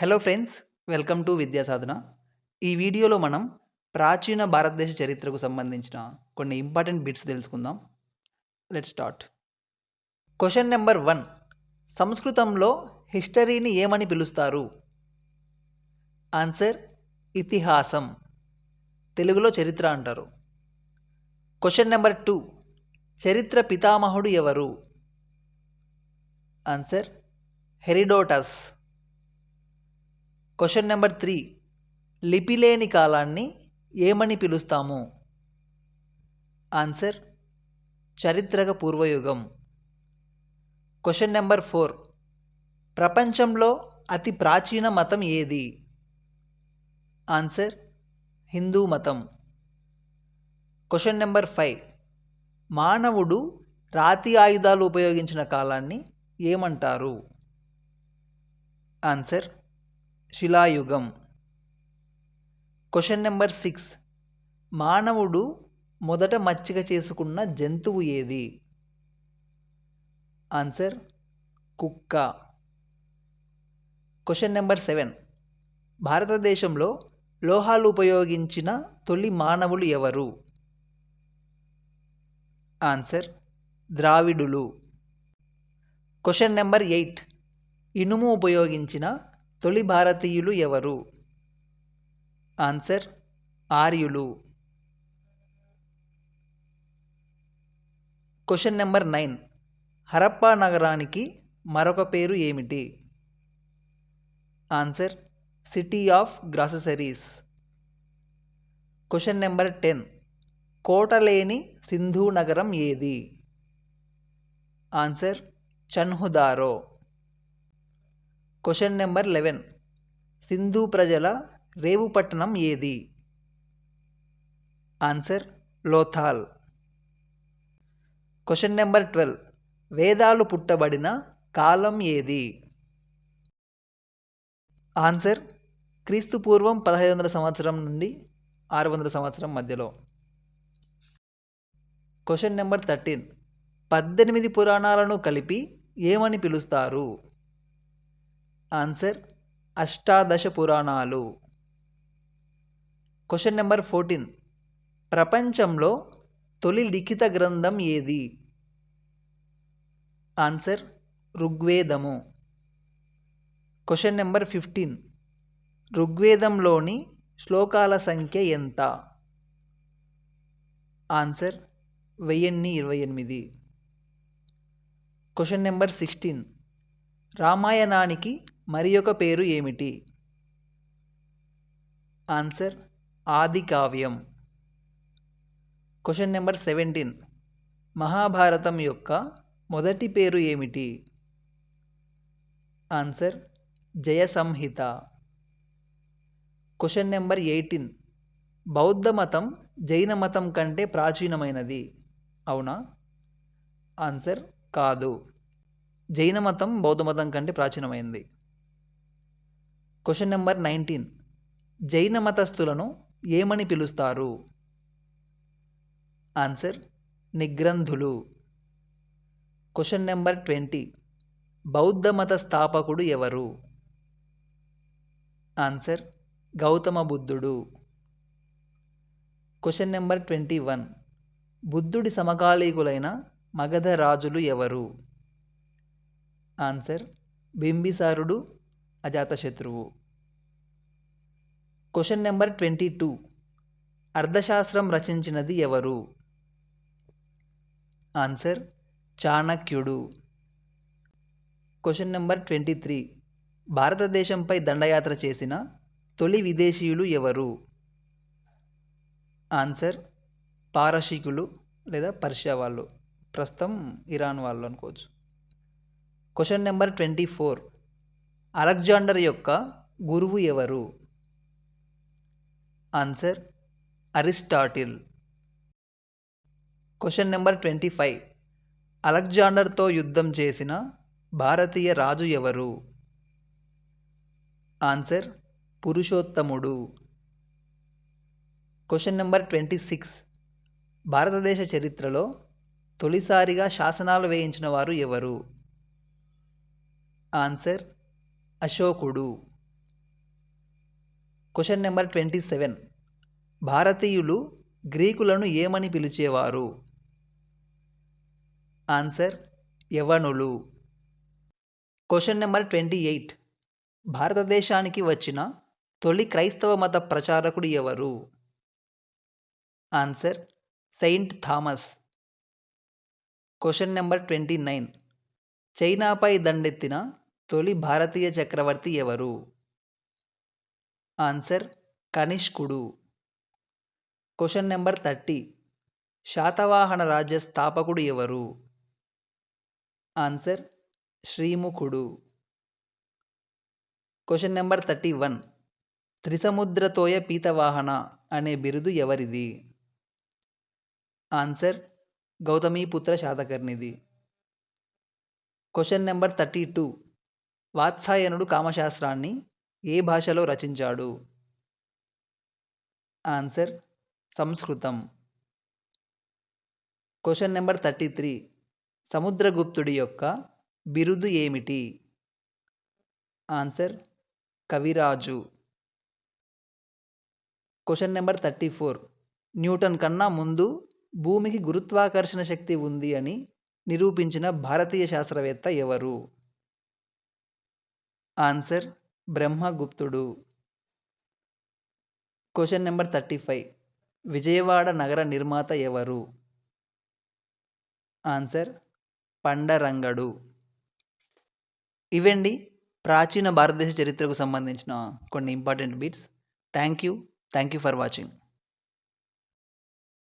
Hello friends welcome to విద్యా సాధన ఈ వీడియోలో మనం ప్రాచీన భారతదేశ చరిత్రకు సంబంధించిన కొన్ని ఇంపార్టెంట్ బిట్స్ తెలుసుకుందాం. Let start question number one సంస్కృతంలో హిస్టరీని ఏమని పిలుస్తారు? ఆన్సర్ ఇతిహాసం. తెలుగులో చరిత్ర అంటారు. క్వశ్చన్ నెంబర్ టూ చరిత్ర పితామహుడు ఎవరు? Answer Herodotus question number three లిపి లేని కాలాన్ని ఏమని పిలుస్తాము? ఆన్సర్ చరిత్రక పూర్వయుగం. క్వశ్చన్ నెంబర్ ఫోర్ ప్రపంచంలో అతి ప్రాచీన మతం ఏది? ఆన్సర్ హిందూ మతం. క్వశ్చన్ నెంబర్ ఫైవ్ మానవుడు రాతి ఆయుధాలు ఉపయోగించిన కాలాన్ని ఏమంటారు? ఆన్సర్ శిలాయుగం. క్వశ్చన్ నెంబర్ సిక్స్ మానవుడు మొదట మచ్చిక చేసుకున్న జంతువు ఏది? ఆన్సర్ కుక్క. క్వశ్చన్ నెంబర్ సెవెన్ భారతదేశంలో లోహాలు ఉపయోగించిన తొలి మానవులు ఎవరు? ఆన్సర్ ద్రావిడులు. క్వశ్చన్ నెంబర్ ఎయిట్ ఇనుము ఉపయోగించిన తొలి భారతీయులు ఎవరు? ఆన్సర్ ఆర్యులు. Question number nine. హరప్పా నగరానికి మరొక పేరు ఏమిటి? Answer city of granaries. Question number ten. కోటలేని సింధు నగరం ఏది? Answer Chanhudaro. Question number eleven. Sindhu ప్రజల రేవు పట్టణం ఏది? Answer Lothal. Question number twelve. వేదాలు పుట్టబడిన కాలం ఏది? ఆన్సర్ క్రీస్తు పూర్వం పదహైదు వందల సంవత్సరం నుండి ఆరు వందల సంవత్సరం మధ్యలో. Question number thirteen. పద్దెనిమిది పురాణాలను కలిపి ఏమని పిలుస్తారు? ఆన్సర్ అష్టాదశ పురాణాలు. క్వశ్చన్ నెంబర్ ఫోర్టీన్ ప్రపంచంలో తొలి లిఖిత గ్రంథం ఏది? ఆన్సర్ ఋగ్వేదము. క్వశ్చన్ నెంబర్ ఫిఫ్టీన్ ఋగ్వేదంలోని శ్లోకాల సంఖ్య ఎంత? ఆన్సర్ వెయ్యిన్ని ఇరవై ఎనిమిది. క్వశ్చన్ నెంబర్ సిక్స్టీన్ రామాయణానికి మరి ఒక పేరు ఏమిటి? ఆన్సర్ ఆది కావ్యం క్వశ్చన్ నెంబర్ సెవెంటీన్ మహాభారతం యొక్క మొదటి పేరు ఏమిటి? Answer Jaya Samhita question number eighteen బౌద్ధ మతం జైన మతం కంటే ప్రాచీనమైనది. అవునా? ఆన్సర్ కాదు. జైన మతం బౌద్ధ మతం కంటే ప్రాచీనమైంది. క్వశ్చన్ నెంబర్ నైన్టీన్ జైన మతస్థులను ఏమని పిలుస్తారు? ఆన్సర్ నిగ్రంధులు. క్వశ్చన్ నెంబర్ ట్వంటీ బౌద్ధ మత స్థాపకుడు ఎవరు? ఆన్సర్ గౌతమ బుద్ధుడు. క్వశ్చన్ నెంబర్ ట్వంటీ వన్ బుద్ధుడి సమకాలీకులైన మగధ రాజులు ఎవరు? ఆన్సర్ బింబిసారుడు అజాతశత్రువు. క్వశ్చన్ నెంబర్ ట్వంటీ టూ అర్థశాస్త్రం రచించినది ఎవరు? ఆన్సర్ చాణక్యుడు. క్వశ్చన్ నెంబర్ ట్వంటీ త్రీ భారతదేశంపై దండయాత్ర చేసిన తొలి విదేశీయులు ఎవరు? ఆన్సర్ పారశీకులు లేదా పర్షియా వాళ్ళు. ప్రస్తుతం ఇరాన్ వాళ్ళు అనుకోవచ్చు. Question number twenty four Alexander యొక్క గురువు ఎవరు? Answer Aristotle question number twenty five అలెగ్జాండర్తో యుద్ధం చేసిన భారతీయ రాజు ఎవరు? ఆన్సర్ పురుషోత్తముడు. క్వశ్చన్ నెంబర్ ట్వంటీ సిక్స్ భారతదేశ చరిత్రలో తొలిసారిగా శాసనాలు వేయించిన వారు ఎవరు? ఆన్సర్ అశోకుడు. క్వశ్చన్ నెంబర్ ట్వంటీ సెవెన్ భారతీయులు గ్రీకులను ఏమని పిలిచేవారు? ఆన్సర్ యవనులు. క్వశ్చన్ నెంబర్ ట్వంటీ ఎయిట్ భారతదేశానికి వచ్చిన తొలి క్రైస్తవ మత ప్రచారకుడు ఎవరు? Answer saint Thomas question number twenty nine చైనాపై దండెత్తిన తొలి భారతీయ చక్రవర్తి ఎవరు? Answer కనిష్కుడు. Question number thirty. Satavahana రాజ్య స్థాపకుడు ఎవరు? Answer శ్రీముఖుడు. Question number thirty one. త్రిసముద్రతోయ పీతవాహన అనే బిరుదు ఎవరిది? Answer Gautamiputra శాతకర్ణిది. Question number thirty two. వాత్సాయనుడు కామశాస్త్రాన్ని ఏ భాషలో రచించాడు? ఆన్సర్ సంస్కృతం. Question number thirty three. సముద్రగుప్తుడి యొక్క బిరుదు ఏమిటి? Answer Kaviraju. Question number thirty four. Newton కన్నా ముందు భూమికి గురుత్వాకర్షణ శక్తి ఉంది అని నిరూపించిన భారతీయ శాస్త్రవేత్త ఎవరు? Answer బ్రహ్మగుప్తుడు. Question number thirty five. Vijayawada నగర నిర్మాత ఎవరు? ఆన్సర్ పండరంగడు. ఇవండి ప్రాచీన భారతదేశ చరిత్రకు సంబంధించిన కొన్ని important bits. Thank you thank you for watching.